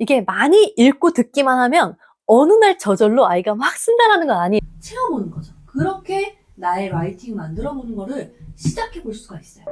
이게 많이 읽고 듣기만 하면 어느 날 저절로 아이가 막 쓴다라는 건 아니에요. 채워보는 거죠. 그렇게 나의 라이팅 만들어보는 거를 시작해 볼 수가 있어요.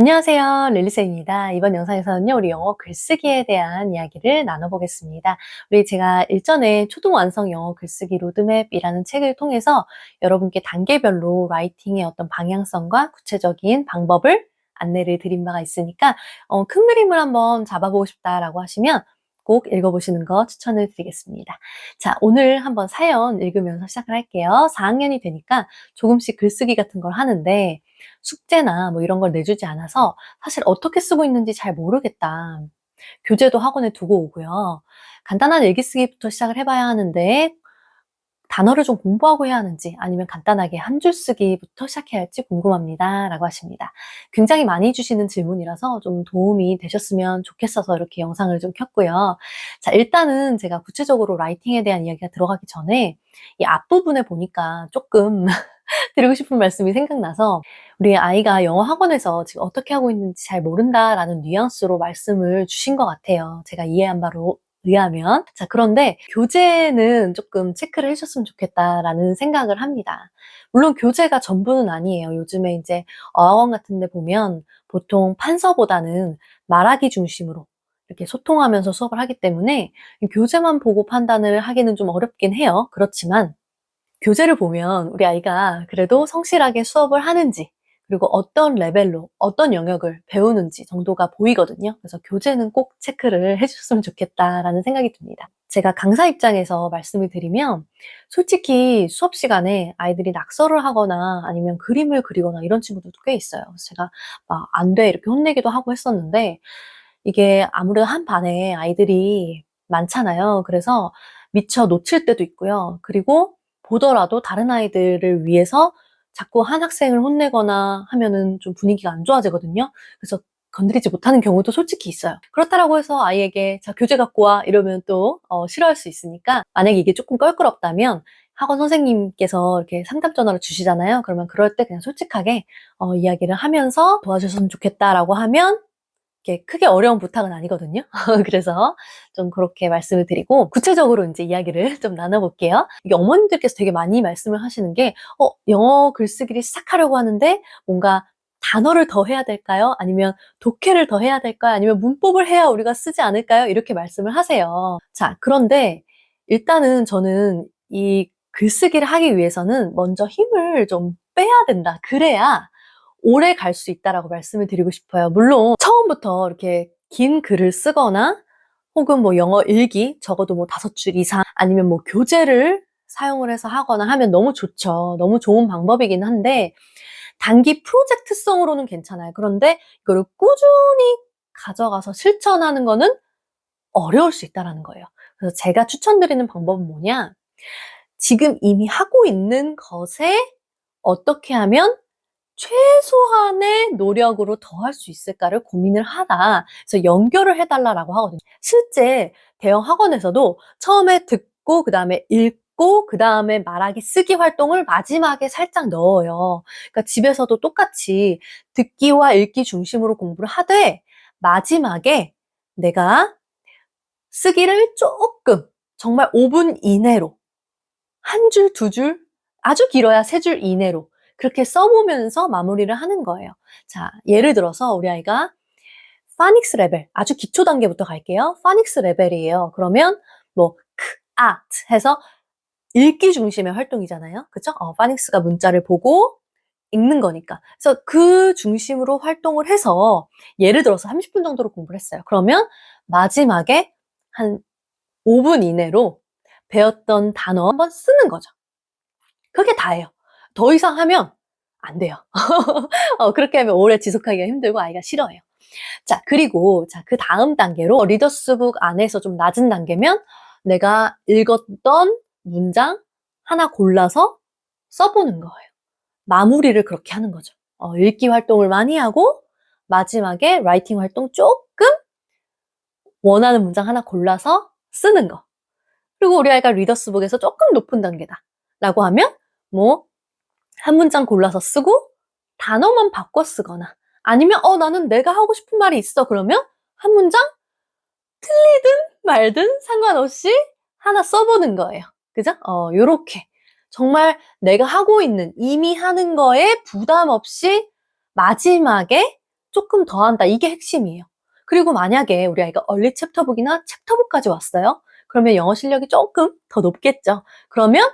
안녕하세요. 릴리쌤입니다. 이번 영상에서는요, 우리 영어 글쓰기에 대한 이야기를 나눠보겠습니다. 우리 제가 일전에 초등 완성 영어 글쓰기 로드맵이라는 책을 통해서 여러분께 단계별로 라이팅의 어떤 방향성과 구체적인 방법을 안내를 드린 바가 있으니까, 어, 큰 그림을 한번 잡아보고 싶다라고 하시면 꼭 읽어보시는 거 추천을 드리겠습니다. 자, 오늘 한번 사연 읽으면서 시작을 할게요. 4학년이 되니까 조금씩 글쓰기 같은 걸 하는데, 숙제나 뭐 이런 걸 내주지 않아서 사실 어떻게 쓰고 있는지 잘 모르겠다. 교재도 학원에 두고 오고요. 간단한 일기 쓰기부터 시작을 해봐야 하는데 단어를 좀 공부하고 해야 하는지 아니면 간단하게 한 줄 쓰기부터 시작해야 할지 궁금합니다. 라고 하십니다. 굉장히 많이 주시는 질문이라서 좀 도움이 되셨으면 좋겠어서 이렇게 영상을 좀 켰고요. 자, 일단은 제가 구체적으로 라이팅에 대한 이야기가 들어가기 전에 이 앞부분에 보니까 조금 드리고 싶은 말씀이 생각나서 우리 아이가 영어 학원에서 지금 어떻게 하고 있는지 잘 모른다라는 뉘앙스로 말씀을 주신 것 같아요. 제가 이해한 바로 의하면. 자, 그런데 교재는 조금 체크를 해주셨으면 좋겠다라는 생각을 합니다. 물론 교재가 전부는 아니에요. 요즘에 이제 어학원 같은 데 보면 보통 판서보다는 말하기 중심으로 이렇게 소통하면서 수업을 하기 때문에 교재만 보고 판단을 하기는 좀 어렵긴 해요. 그렇지만 교재를 보면 우리 아이가 그래도 성실하게 수업을 하는지 그리고 어떤 레벨로 어떤 영역을 배우는지 정도가 보이거든요. 그래서 교재는 꼭 체크를 해주셨으면 좋겠다라는 생각이 듭니다. 제가 강사 입장에서 말씀을 드리면 솔직히 수업 시간에 아이들이 낙서를 하거나 아니면 그림을 그리거나 이런 친구들도 꽤 있어요. 제가 막 안 돼 이렇게 혼내기도 하고 했었는데 이게 아무래도 한 반에 아이들이 많잖아요. 그래서 미처 놓칠 때도 있고요. 그리고 보더라도 다른 아이들을 위해서 자꾸 한 학생을 혼내거나 하면은 좀 분위기가 안 좋아지거든요. 그래서 건드리지 못하는 경우도 솔직히 있어요. 그렇다라고 해서 아이에게 자 교재 갖고 와 이러면 또 어, 싫어할 수 있으니까 만약에 이게 조금 껄끄럽다면 학원 선생님께서 이렇게 상담 전화를 주시잖아요. 그러면 그럴 때 그냥 솔직하게 어, 이야기를 하면서 도와주셨으면 좋겠다라고 하면 이렇게 크게 어려운 부탁은 아니거든요. 그래서 좀 그렇게 말씀을 드리고 구체적으로 이제 이야기를 좀 나눠볼게요. 이게 어머님들께서 되게 많이 말씀을 하시는 게 어, 영어 글쓰기를 시작하려고 하는데 뭔가 단어를 더 해야 될까요? 아니면 독해를 더 해야 될까요? 아니면 문법을 해야 우리가 쓰지 않을까요? 이렇게 말씀을 하세요. 자, 그런데 일단은 저는 이 글쓰기를 하기 위해서는 먼저 힘을 좀 빼야 된다. 그래야 오래 갈 수 있다라고 말씀을 드리고 싶어요. 물론 처음부터 이렇게 긴 글을 쓰거나 혹은 뭐 영어 일기 적어도 뭐 다섯 줄 이상 아니면 뭐 교재를 사용을 해서 하거나 하면 너무 좋죠. 너무 좋은 방법이긴 한데 단기 프로젝트성으로는 괜찮아요. 그런데 이거를 꾸준히 가져가서 실천하는 거는 어려울 수 있다라는 거예요. 그래서 제가 추천드리는 방법은 뭐냐? 지금 이미 하고 있는 것에 어떻게 하면 최소한의 노력으로 더 할 수 있을까를 고민을 하다. 그래서 연결을 해달라라고 하거든요. 실제 대형 학원에서도 처음에 듣고, 그 다음에 읽고, 그 다음에 말하기 쓰기 활동을 마지막에 살짝 넣어요. 그러니까 집에서도 똑같이 듣기와 읽기 중심으로 공부를 하되, 마지막에 내가 쓰기를 조금, 정말 5분 이내로, 한 줄, 두 줄, 아주 길어야 세 줄 이내로 그렇게 써보면서 마무리를 하는 거예요. 자, 예를 들어서 우리 아이가 파닉스 레벨, 아주 기초 단계부터 갈게요. 파닉스 레벨이에요. 그러면 뭐, 크, 아, 해서 읽기 중심의 활동이잖아요. 그쵸? 어, 파닉스가 문자를 보고 읽는 거니까. 그래서 그 중심으로 활동을 해서 예를 들어서 30분 정도로 공부를 했어요. 그러면 마지막에 한 5분 이내로 배웠던 단어 한번 쓰는 거죠. 그게 다예요. 더 이상 하면 안 돼요. 어, 그렇게 하면 오래 지속하기가 힘들고 아이가 싫어해요. 자, 그리고 자, 그 다음 단계로 리더스북 안에서 좀 낮은 단계면 내가 읽었던 문장 하나 골라서 써보는 거예요. 마무리를 그렇게 하는 거죠. 어, 읽기 활동을 많이 하고 마지막에 라이팅 활동 조금 원하는 문장 하나 골라서 쓰는 거. 그리고 우리 아이가 리더스북에서 조금 높은 단계다. 라고 하면 뭐 한 문장 골라서 쓰고 단어만 바꿔 쓰거나 아니면 어 나는 내가 하고 싶은 말이 있어 그러면 한 문장 틀리든 말든 상관없이 하나 써보는 거예요. 그죠? 어 요렇게 정말 내가 하고 있는 이미 하는 거에 부담 없이 마지막에 조금 더 한다. 이게 핵심이에요. 그리고 만약에 우리 아이가 얼리 챕터북이나 챕터북까지 왔어요. 그러면 영어 실력이 조금 더 높겠죠. 그러면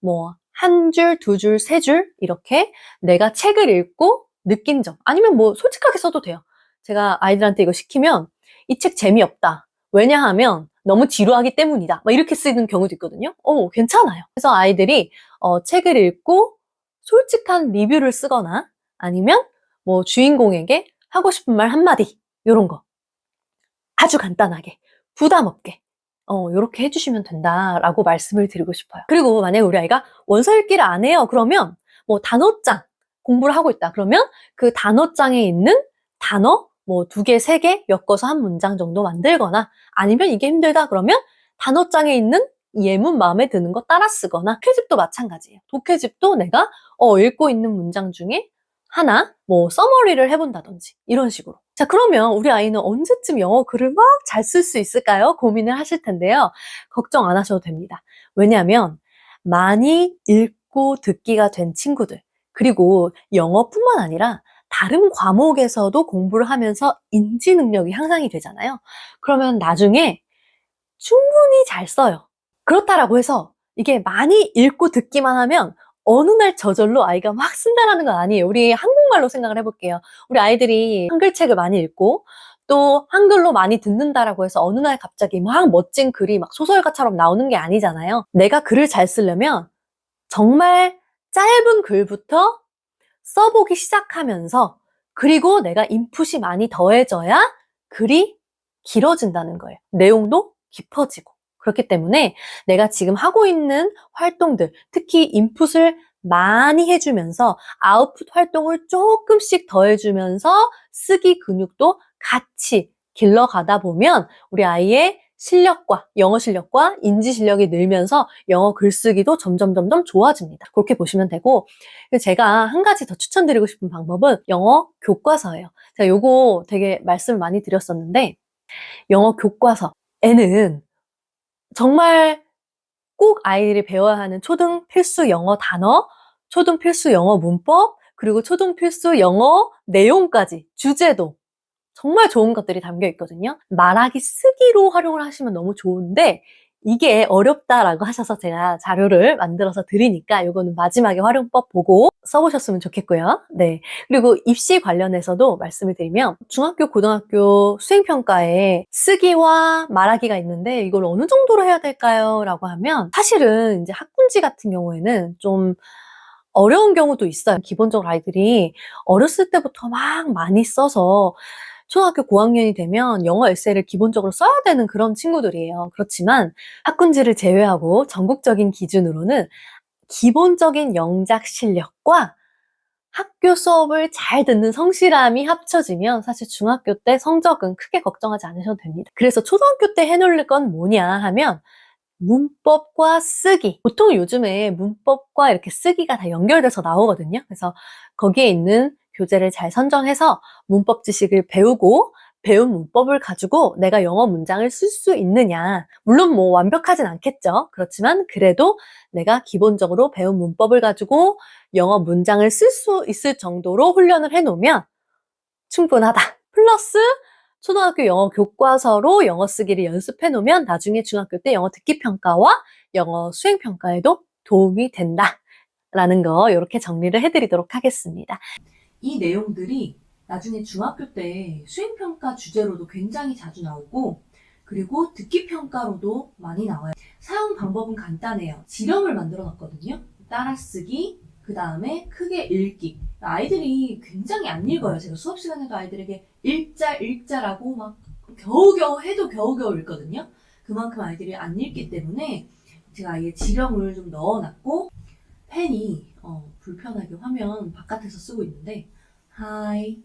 뭐 한 줄, 두 줄, 세 줄 이렇게 내가 책을 읽고 느낀 점 아니면 뭐 솔직하게 써도 돼요. 제가 아이들한테 이거 시키면 이 책 재미없다. 왜냐하면 너무 지루하기 때문이다. 막 이렇게 쓰는 경우도 있거든요. 어, 괜찮아요. 그래서 아이들이 어, 책을 읽고 솔직한 리뷰를 쓰거나 아니면 뭐 주인공에게 하고 싶은 말 한마디 이런 거 아주 간단하게 부담 없게 어, 요렇게 해주시면 된다라고 말씀을 드리고 싶어요. 그리고 만약에 우리 아이가 원서 읽기를 안 해요. 그러면 뭐 단어장 공부를 하고 있다. 그러면 그 단어장에 있는 단어 뭐 두 개, 세 개 엮어서 한 문장 정도 만들거나 아니면 이게 힘들다 그러면 단어장에 있는 예문 마음에 드는 거 따라 쓰거나 독해집도 마찬가지예요. 독해집도 내가 어, 읽고 있는 문장 중에 하나 뭐 서머리를 해본다든지 이런 식으로 자 그러면 우리 아이는 언제쯤 영어 글을 막 잘 쓸 수 있을까요? 고민을 하실 텐데요. 걱정 안 하셔도 됩니다. 왜냐하면 많이 읽고 듣기가 된 친구들 그리고 영어뿐만 아니라 다른 과목에서도 공부를 하면서 인지 능력이 향상이 되잖아요. 그러면 나중에 충분히 잘 써요. 그렇다라고 해서 이게 많이 읽고 듣기만 하면 어느 날 저절로 아이가 막 쓴다라는 건 아니에요. 우리 한국말로 생각을 해볼게요. 우리 아이들이 한글책을 많이 읽고 또 한글로 많이 듣는다라고 해서 어느 날 갑자기 막 멋진 글이 막 소설가처럼 나오는 게 아니잖아요. 내가 글을 잘 쓰려면 정말 짧은 글부터 써보기 시작하면서 그리고 내가 인풋이 많이 더해져야 글이 길어진다는 거예요. 내용도 깊어지고. 그렇기 때문에 내가 지금 하고 있는 활동들, 특히 인풋을 많이 해주면서 아웃풋 활동을 조금씩 더해주면서 쓰기 근육도 같이 길러가다 보면 우리 아이의 실력과 영어 실력과 인지 실력이 늘면서 영어 글쓰기도 점점 점점 좋아집니다. 그렇게 보시면 되고 제가 한 가지 더 추천드리고 싶은 방법은 영어 교과서예요. 제가 요거 되게 말씀을 많이 드렸었는데 영어 교과서에는 정말 꼭 아이들이 배워야 하는 초등 필수 영어 단어, 초등 필수 영어 문법, 그리고 초등 필수 영어 내용까지, 주제도 정말 좋은 것들이 담겨 있거든요. 말하기 쓰기로 활용을 하시면 너무 좋은데 이게 어렵다라고 하셔서 제가 자료를 만들어서 드리니까 이거는 마지막에 활용법 보고 써보셨으면 좋겠고요. 네. 그리고 입시 관련해서도 말씀을 드리면 중학교, 고등학교 수행평가에 쓰기와 말하기가 있는데 이걸 어느 정도로 해야 될까요? 라고 하면 사실은 이제 학군지 같은 경우에는 좀 어려운 경우도 있어요. 기본적으로 아이들이 어렸을 때부터 막 많이 써서 초등학교 고학년이 되면 영어 에세이를 기본적으로 써야 되는 그런 친구들이에요. 그렇지만 학군지를 제외하고 전국적인 기준으로는 기본적인 영작 실력과 학교 수업을 잘 듣는 성실함이 합쳐지면 사실 중학교 때 성적은 크게 걱정하지 않으셔도 됩니다. 그래서 초등학교 때 해놓을 건 뭐냐 하면 문법과 쓰기. 보통 요즘에 문법과 이렇게 쓰기가 다 연결돼서 나오거든요. 그래서 거기에 있는 교재를 잘 선정해서 문법 지식을 배우고 배운 문법을 가지고 내가 영어 문장을 쓸 수 있느냐. 물론 뭐 완벽하진 않겠죠. 그렇지만 그래도 내가 기본적으로 배운 문법을 가지고 영어 문장을 쓸 수 있을 정도로 훈련을 해 놓으면 충분하다. 플러스 초등학교 영어 교과서로 영어 쓰기를 연습해 놓으면 나중에 중학교 때 영어 듣기 평가와 영어 수행 평가에도 도움이 된다. 라는 거 이렇게 정리를 해드리도록 하겠습니다. 이 내용들이 나중에 중학교 때 수행평가 주제로도 굉장히 자주 나오고 그리고 듣기평가로도 많이 나와요. 사용 방법은 간단해요. 지령을 만들어 놨거든요. 따라쓰기, 그 다음에 크게 읽기. 아이들이 굉장히 안 읽어요. 제가 수업 시간에도 아이들에게 읽자, 읽자라고 막 겨우겨우 해도 겨우겨우 읽거든요. 그만큼 아이들이 안 읽기 때문에 제가 아예 지령을 좀 넣어놨고 펜이 어, 불편하게 화면 바깥에서 쓰고 있는데 Hi,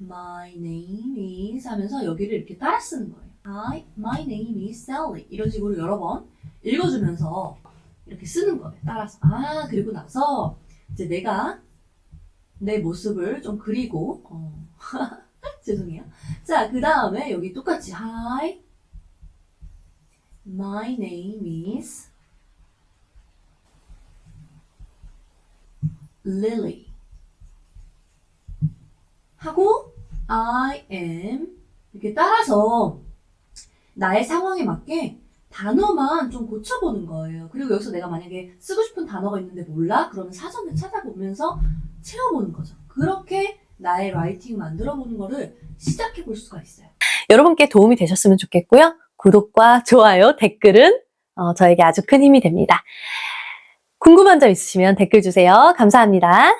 my name is 하면서 여기를 이렇게 따라 쓰는 거예요. Hi, my name is Sally. 이런 식으로 여러 번 읽어주면서 이렇게 쓰는 거예요. 따라서. 아, 그리고 나서 이제 내가 내 모습을 좀 그리고, 어. 죄송해요. 자, 그 다음에 여기 똑같이 Hi, my name is Lily. 하고 I am 이렇게 따라서 나의 상황에 맞게 단어만 좀 고쳐보는 거예요. 그리고 여기서 내가 만약에 쓰고 싶은 단어가 있는데 몰라? 그러면 사전을 찾아보면서 채워보는 거죠. 그렇게 나의 라이팅 만들어보는 거를 시작해볼 수가 있어요. 여러분께 도움이 되셨으면 좋겠고요. 구독과 좋아요, 댓글은 어, 저에게 아주 큰 힘이 됩니다. 궁금한 점 있으시면 댓글 주세요. 감사합니다.